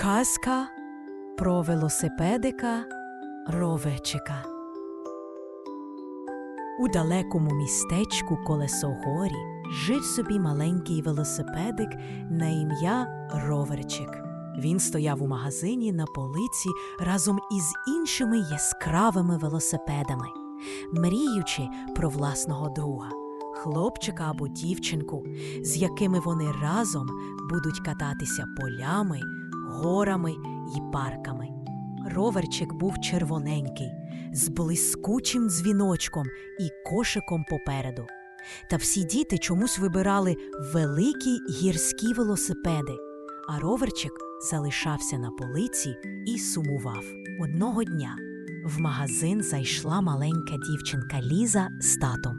Казка про велосипедика Ровечика. У далекому містечку Колесогорі жив собі маленький велосипедик на ім'я Роверчик. Він стояв у магазині на полиці разом із іншими яскравими велосипедами, мріючи про власного друга, хлопчика або дівчинку, з якими вони разом будуть кататися полями, горами і парками. Роверчик був червоненький, з блискучим дзвіночком і кошиком попереду. Та всі діти чомусь вибирали великі гірські велосипеди, а роверчик залишався на полиці і сумував. Одного дня в магазин зайшла маленька дівчинка Ліза з татом.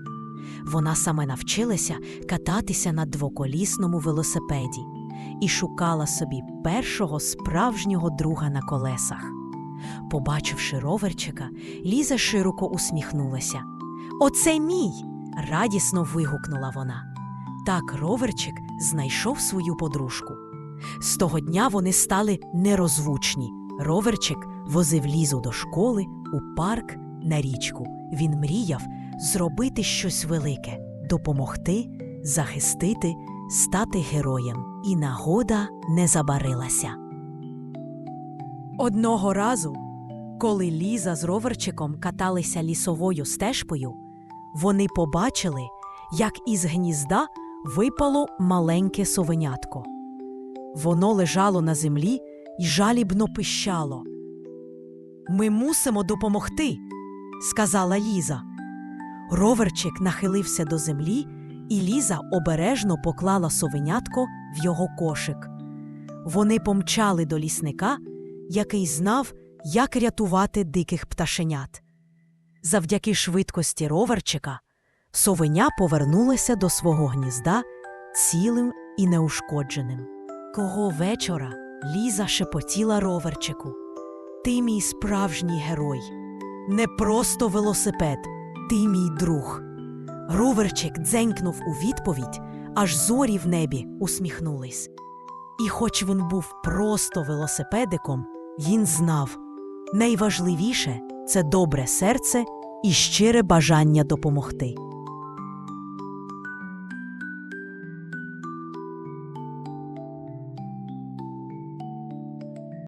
Вона саме навчилася кататися на двоколісному велосипеді і шукала собі першого справжнього друга на колесах. Побачивши роверчика, Ліза широко усміхнулася. Оце мій. радісно вигукнула вона. Так роверчик знайшов свою подружку. З того дня вони стали нерозвучні. Роверчик возив лізу до школи, у парк, на річку. Він мріяв зробити щось велике, допомогти, захистити, стати героєм. І нагода не забарилася. Одного разу, коли Ліза з роверчиком каталися лісовою стежкою, вони побачили, як із гнізда випало маленьке совенятко. Воно лежало на землі і жалібно пищало. Ми мусимо допомогти, сказала Ліза. Роверчик нахилився до землі, і Ліза обережно поклала совенятко в його кошик. Вони помчали до лісника, який знав, як рятувати диких пташенят. Завдяки швидкості роверчика совеня повернулася до свого гнізда цілим і неушкодженим. Кого вечора Ліза шепотіла роверчику. Ти мій справжній герой, не просто велосипед, ти мій друг. Роверчик дзенькнув у відповідь, аж зорі в небі усміхнулись. І хоч він був просто велосипедиком, він знав найважливіше це добре серце і щире бажання допомогти.